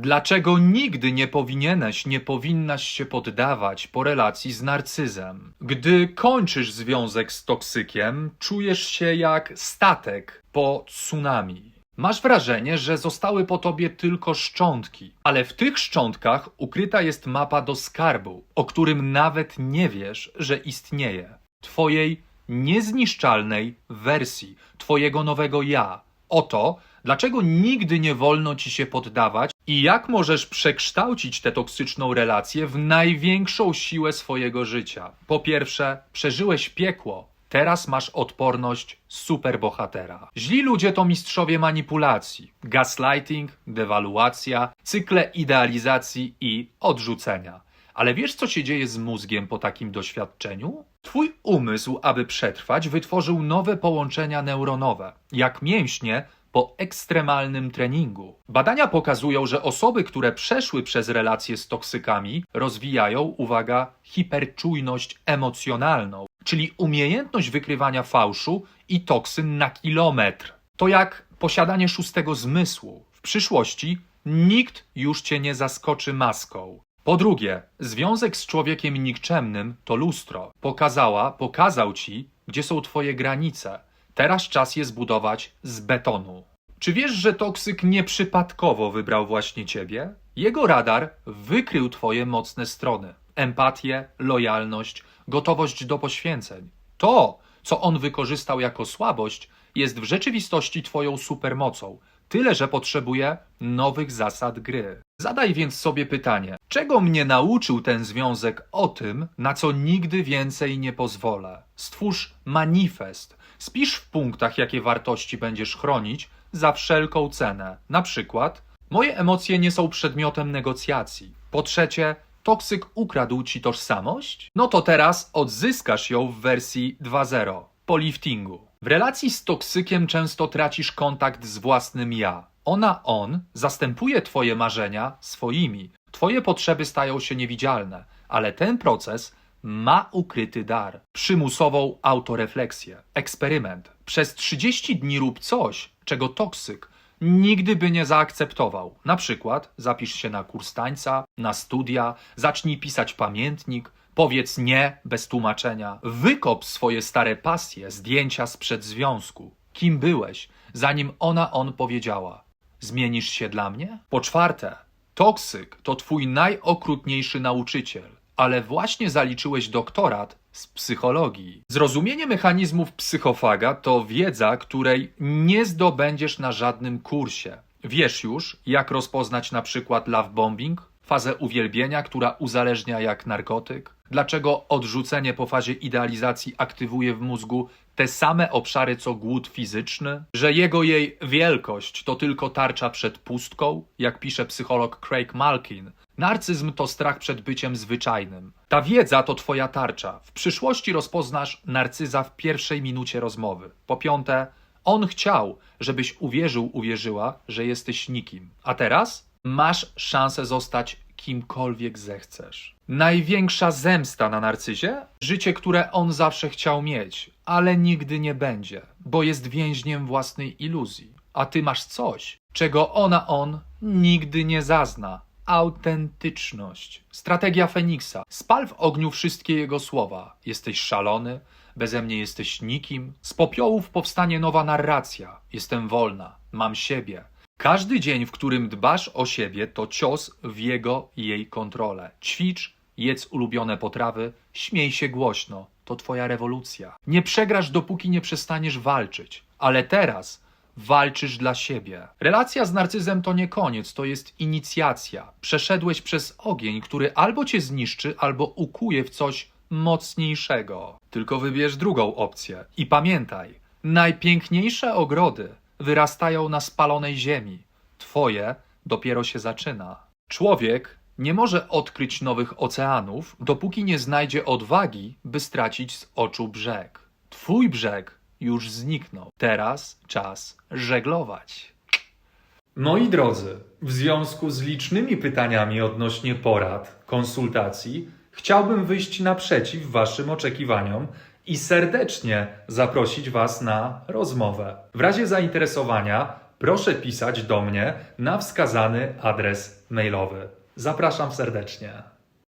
Dlaczego nigdy nie powinieneś, nie powinnaś się poddawać po relacji z narcyzem? Gdy kończysz związek z toksykiem, czujesz się jak statek po tsunami. Masz wrażenie, że zostały po tobie tylko szczątki, ale w tych szczątkach ukryta jest mapa do skarbu, o którym nawet nie wiesz, że istnieje. Twojej niezniszczalnej wersji, twojego nowego ja. Oto, dlaczego nigdy nie wolno ci się poddawać i jak możesz przekształcić tę toksyczną relację w największą siłę swojego życia. Po pierwsze, przeżyłeś piekło. Teraz masz odporność superbohatera. Źli ludzie to mistrzowie manipulacji, gaslighting, dewaluacja, cykle idealizacji i odrzucenia. Ale wiesz, co się dzieje z mózgiem po takim doświadczeniu? Twój umysł, aby przetrwać, wytworzył nowe połączenia neuronowe, jak mięśnie po ekstremalnym treningu. Badania pokazują, że osoby, które przeszły przez relacje z toksykami, rozwijają, uwaga, hiperczujność emocjonalną, czyli umiejętność wykrywania fałszu i toksyn na kilometr. To jak posiadanie szóstego zmysłu. W przyszłości nikt już cię nie zaskoczy maską. Po drugie, związek z człowiekiem nikczemnym to lustro. Pokazała, pokazał ci, gdzie są twoje granice. Teraz czas je zbudować z betonu. Czy wiesz, że toksyk nieprzypadkowo wybrał właśnie ciebie? Jego radar wykrył twoje mocne strony: empatię, lojalność, gotowość do poświęceń. To, co on wykorzystał jako słabość, jest w rzeczywistości twoją supermocą. Tyle, że potrzebuje nowych zasad gry. Zadaj więc sobie pytanie: czego mnie nauczył ten związek o tym, na co nigdy więcej nie pozwolę? Stwórz manifest. Spisz w punktach, jakie wartości będziesz chronić za wszelką cenę. Na przykład, moje emocje nie są przedmiotem negocjacji. Po trzecie, toksyk ukradł ci tożsamość? No to teraz odzyskasz ją w wersji 2.0 po liftingu. W relacji z toksykiem często tracisz kontakt z własnym ja. Ona, on zastępuje twoje marzenia swoimi. Twoje potrzeby stają się niewidzialne, ale ten proces ma ukryty dar. Przymusową autorefleksję. Eksperyment. Przez 30 dni rób coś, czego toksyk nigdy by nie zaakceptował. Na przykład zapisz się na kurs tańca, na studia, zacznij pisać pamiętnik, powiedz nie bez tłumaczenia, wykop swoje stare pasje, zdjęcia sprzed związku. Kim byłeś, zanim ona on powiedziała: Zmienisz się dla mnie? Po czwarte, toksyk to twój najokrutniejszy nauczyciel, ale właśnie zaliczyłeś doktorat z psychologii. Zrozumienie mechanizmów psychofaga to wiedza, której nie zdobędziesz na żadnym kursie. Wiesz już, jak rozpoznać na przykład love bombing, fazę uwielbienia, która uzależnia jak narkotyk? Dlaczego odrzucenie po fazie idealizacji aktywuje w mózgu te same obszary co głód fizyczny? Że jego jej wielkość to tylko tarcza przed pustką, jak pisze psycholog Craig Malkin. Narcyzm to strach przed byciem zwyczajnym. Ta wiedza to twoja tarcza. W przyszłości rozpoznasz narcyza w pierwszej minucie rozmowy. Po piąte, on chciał, żebyś uwierzył, uwierzyła, że jesteś nikim. A teraz masz szansę zostać kimkolwiek zechcesz. Największa zemsta na narcyzie? Życie, które on zawsze chciał mieć, ale nigdy nie będzie, bo jest więźniem własnej iluzji. A ty masz coś, czego ona on nigdy nie zazna. Autentyczność. Strategia Feniksa. Spal w ogniu wszystkie jego słowa. Jesteś szalony, beze mnie jesteś nikim. Z popiołów powstanie nowa narracja. Jestem wolna, mam siebie. Każdy dzień, w którym dbasz o siebie, to cios w jego i jej kontrolę. Ćwicz, jedz ulubione potrawy, śmiej się głośno. To twoja rewolucja. Nie przegrasz, dopóki nie przestaniesz walczyć. Ale teraz walczysz dla siebie. Relacja z narcyzem to nie koniec, to jest inicjacja. Przeszedłeś przez ogień, który albo cię zniszczy, albo ukuje w coś mocniejszego. Tylko wybierz drugą opcję. I pamiętaj, najpiękniejsze ogrody wyrastają na spalonej ziemi. Twoje dopiero się zaczyna. Człowiek nie może odkryć nowych oceanów, dopóki nie znajdzie odwagi, by stracić z oczu brzeg. Twój brzeg już zniknął. Teraz czas żeglować. Moi drodzy, w związku z licznymi pytaniami odnośnie porad, konsultacji, chciałbym wyjść naprzeciw Waszym oczekiwaniom i serdecznie zaprosić Was na rozmowę. W razie zainteresowania proszę pisać do mnie na wskazany adres mailowy. Zapraszam serdecznie.